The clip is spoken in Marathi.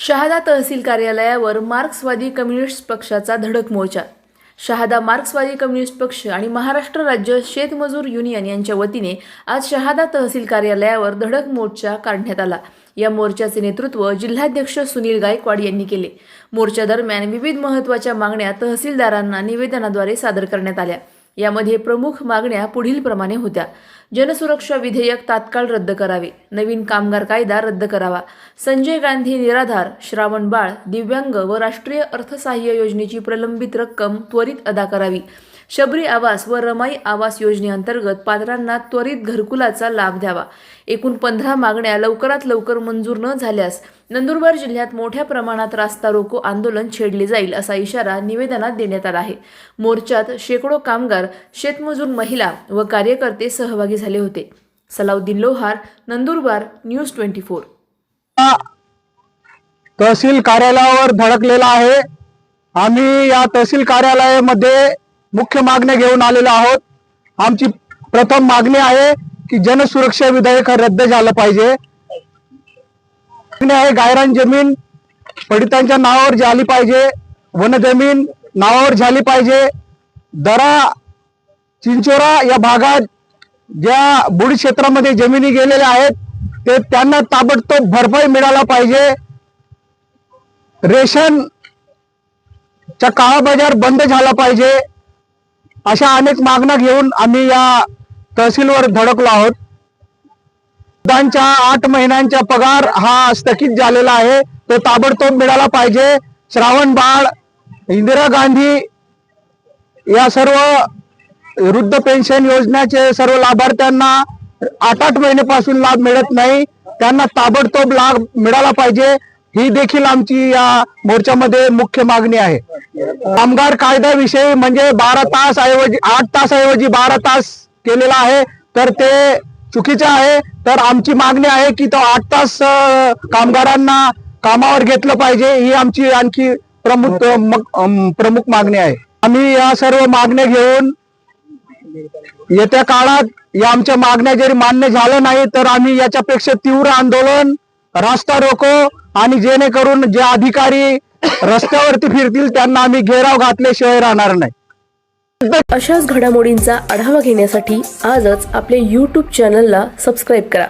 शहादा तहसील कार्यालयावर मार्क्सवादी कम्युनिस्ट पक्षाचा धडक मोर्चा. शहादा मार्क्सवादी कम्युनिस्ट पक्ष आणि महाराष्ट्र राज्य शेतमजूर युनियन यांच्या वतीने आज शहादा तहसील कार्यालयावर धडक मोर्चा काढण्यात आला. या मोर्चाचे नेतृत्व जिल्हाध्यक्ष सुनील गायकवाड यांनी केले. मोर्चादरम्यान विविध महत्त्वाच्या मागण्या तहसीलदारांना निवेदनाद्वारे सादर करण्यात आल्या. यामध्ये प्रमुख मागण्या पुढीलप्रमाणे होत्या. जनसुरक्षा विधेयक तात्काळ रद्द करावे. नवीन कामगार कायदा रद्द करावा. संजय गांधी निराधार श्रावण बाळ दिव्यांग व राष्ट्रीय अर्थसहाय्य योजनेची प्रलंबित रक्कम त्वरित अदा करावी. शबरी आवास व रमाई आवास योजनेअंतर्गत पात्रांना त्वरित घरकुलाचा लाभ द्यावा. एकूण पंधरा मागण्या लवकरात लवकर मंजूर न झाल्यास नंदुरबार जिल्ह्यात मोठ्या प्रमाणात रास्ता रोको आंदोलन छेडले जाईल असा इशारा निवेदनात देण्यात आला आहे. मोर्चात शेकडो कामगार शेतमजूर महिला व कार्यकर्ते सहभागी झाले होते. Salauddin Lohar Nandurbar news twenty four. तहसील कार्यालयावर धडकलेला आहे. आम्ही या तहसील कार्यालयामध्ये मुख्य मागण्या घेऊन आलेलो आहोत. आमची प्रथम मागणी आहे की जनसुरक्षा विधेयक रद्द झालं पाहिजे. मागणी आहे गायरान जमीन पडितांच्या नावावर झाली पाहिजे. वन जमीन नावावर झाली पाहिजे. दरा चिंचोरा या भागात ज्या बुडी क्षेत्रामध्ये जमिनी गेलेल्या आहेत ते त्यांना ताबडतोब भरपाई मिळाला पाहिजे. रेशन चा काळा बाजार बंद झाला पाहिजे. अशा अनेक मागण्या घेऊन आम्ही या तहसीलवर धडकलो आहोत. आठ महिन्यांचा पगार हा स्थगित झालेला आहे. तो ताबडतोब मिळाला पाहिजे. श्रावण बाळ इंदिरा गांधी या सर्व वृद्ध पेन्शन योजनेचे सर्व लाभार्थ्यांना आठ आठ महिन्यापासून लाभ मिळत नाही. त्यांना ताबडतोब लाभ मिळाला पाहिजे. ही देखील आमची या मोर्चामध्ये मुख्य मागणी आहे. कामगार कायद्याविषयी म्हणजे बारा तास ऐवजी आठ तास ऐवजी बारा तास केलेला आहे तर ते चुकीचे आहे. तर आमची मागणी आहे की तो आठ तास कामगारांना कामावर घेतलं पाहिजे ही आमची आणखी प्रमुख प्रमुख मागणी आहे. आम्ही या सर्व मागण्या घेऊन येत्या काळात या आमच्या मागण्या जरी मान्य झालं नाही तर आम्ही याच्यापेक्षा तीव्र आंदोलन रास्ता रोको आणि जेणेकरून जे अधिकारी रस्त्यावरती फिरतील त्यांना आम्ही घेराव घातल्याशिवाय राहणार नाही. अशाच घडामोडींचा आढावा घेण्यासाठी आजच आपल्या यूट्यूब चॅनलला सबस्क्राईब करा.